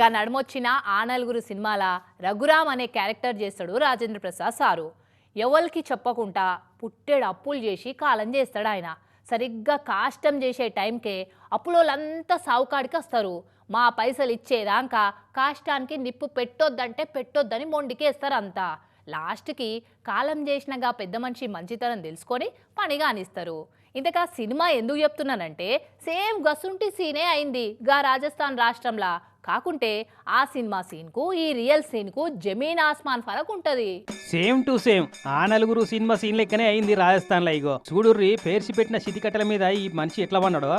గా నడుమొచ్చిన ఆ నలుగురు సినిమాల రఘురామ్ అనే క్యారెక్టర్ చేస్తాడు రాజేంద్ర ప్రసాద్ సారు. ఎవరికి చెప్పకుండా పుట్టేడు అప్పులు చేసి కాలం చేస్తాడు ఆయన. సరిగ్గా కాష్టం చేసే టైంకే అప్పులోళ్ళంతా సావుకాడికి వస్తారు. మా పైసలు ఇచ్చేదాకా కాష్టానికి నిప్పు పెట్టొద్దంటే పెట్టొద్దని మొండికేస్తారు అంతా లాస్ట్కి కాలం చేసినగా పెద్ద మనిషి మంచితనం తెలుసుకొని పని కానిస్తారు ఇంతకా సినిమా ఎందుకు చెప్తున్నానంటే సేమ్ గసుంటి సీనే అయింది గా రాజస్థాన్ రాష్ట్రంలా. కాకుంటే ఆ సినిమా సీన్కు ఈ రియల్ సీన్కు జమీన్ ఆస్మాన్ ఫరక్ ఉంటది. సేమ్ టు సేమ్ ఆ నలుగురు సినిమా సీన్ లెక్కనే అయింది రాజస్థాన్లో ఇగో. చూడుర్రి పేర్చి పెట్టిన చితికట్టల మీద ఈ మనిషి ఎట్లా పన్నాడో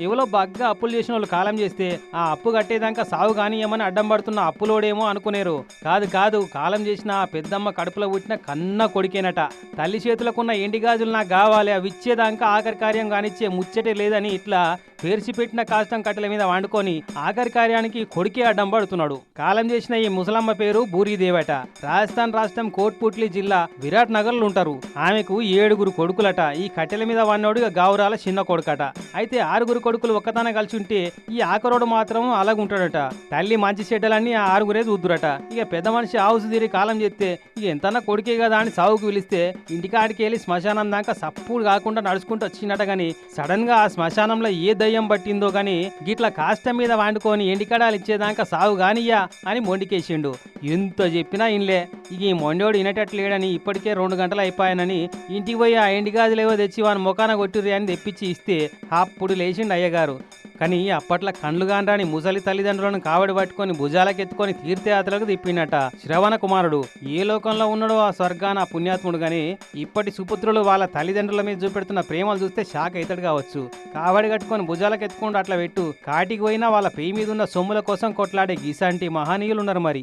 ఎవరో బాగా అప్పులు చేసిన వాళ్ళు కాలం చేస్తే ఆ అప్పు కట్టేదాకా సాగు కానీయమని అడ్డం పడుతున్న అప్పులోడేమో అనుకునేరు. కాదు కాదు కాలం చేసిన ఆ పెద్దమ్మ కడుపులో పుట్టిన కన్న కొడికేనట. తల్లి చేతులకున్న ఎండి గాజులు నాకు కావాలి అవి ఇచ్చేదాకా ఆఖరి కార్యం కానిచ్చే ముచ్చటే లేదని ఇట్లా పేర్చి పెట్టిన కాష్టం కట్టెల మీద వండుకొని ఆఖరి కార్యానికి కొడుకే అడ్డం పడుతున్నాడు. కాలం చేసిన ఈ ముసలమ్మ పేరు బూరీదేవట. రాజస్థాన్ రాష్ట్రం కోట్పుట్లి జిల్లా విరాట్ నగర్లు ఉంటారు. ఆమెకు ఏడుగురు కొడుకులట. ఈ కట్టెల మీద వాడినోడు గావురాల చిన్న కొడుకట. అయితే ఆరుగురు కొడుకులు ఒక్కతాన కలిసి ఉంటే ఈ ఆఖరోడు మాత్రం అలాగుంటాడట. తల్లి మంచి చెడ్డలన్నీ ఆ ఆరుగురే చూద్దురట. ఇక పెద్ద మనిషి ఆవుసు తీరి కాలం చేస్తే ఇక ఎంతన్నా కొడుకే కదా అని సావుకు పిలిస్తే ఇంటికాడికి వెళ్ళి శ్మశానం దాకా సప్పుడు కాకుండా నడుచుకుంటూ వచ్చినట గాని సడన్గా ఆ శ్మశానంలో ఏ దయ్యం పట్టిందో గాని గిట్ల కాస్త మీద వండుకొని ఎండికడాలు ఇచ్చేదాకా సాగు గానియ్యా అని మొండికేసిండు. ఎంత చెప్పినా ఇన్లే. ఈ మొండోడు వినేటట్లేడని ఇప్పటికే రెండు గంటలు అయిపోయానని ఇంటికి పోయి ఆ ఎండి గాజులేవో తెచ్చి వాని ముఖాన కొట్టిర్రి అని తెప్పించి ఇస్తే అప్పుడు లేచిండు అయ్యగారు. కానీ అప్పట్లో కండ్లు గాండ్రాని ముసలి తల్లిదండ్రులను కావడి పట్టుకొని భుజాలకెత్తుకొని తీర్థయాత్రలకు తిప్పినట శ్రవణ కుమారుడు. ఏ లోకంలో ఉన్నాడో ఆ స్వర్గాన ఆ పుణ్యాత్ముడు గాని ఇప్పటి సుపుత్రులు వాళ్ళ తల్లిదండ్రుల మీద చూపెడుతున్న ప్రేమలు చూస్తే షాక్ అవుతాడు కావచ్చు. కావడి కట్టుకొని భుజాలకెత్తుకుంటూ అట్లా పెట్టు. కాటికి పోయినా వాళ్ళ పేయి మీద ఉన్న సొమ్ముల కోసం కొట్లాడే గీసాంటి మహనీయులు ఉన్నారు మరి.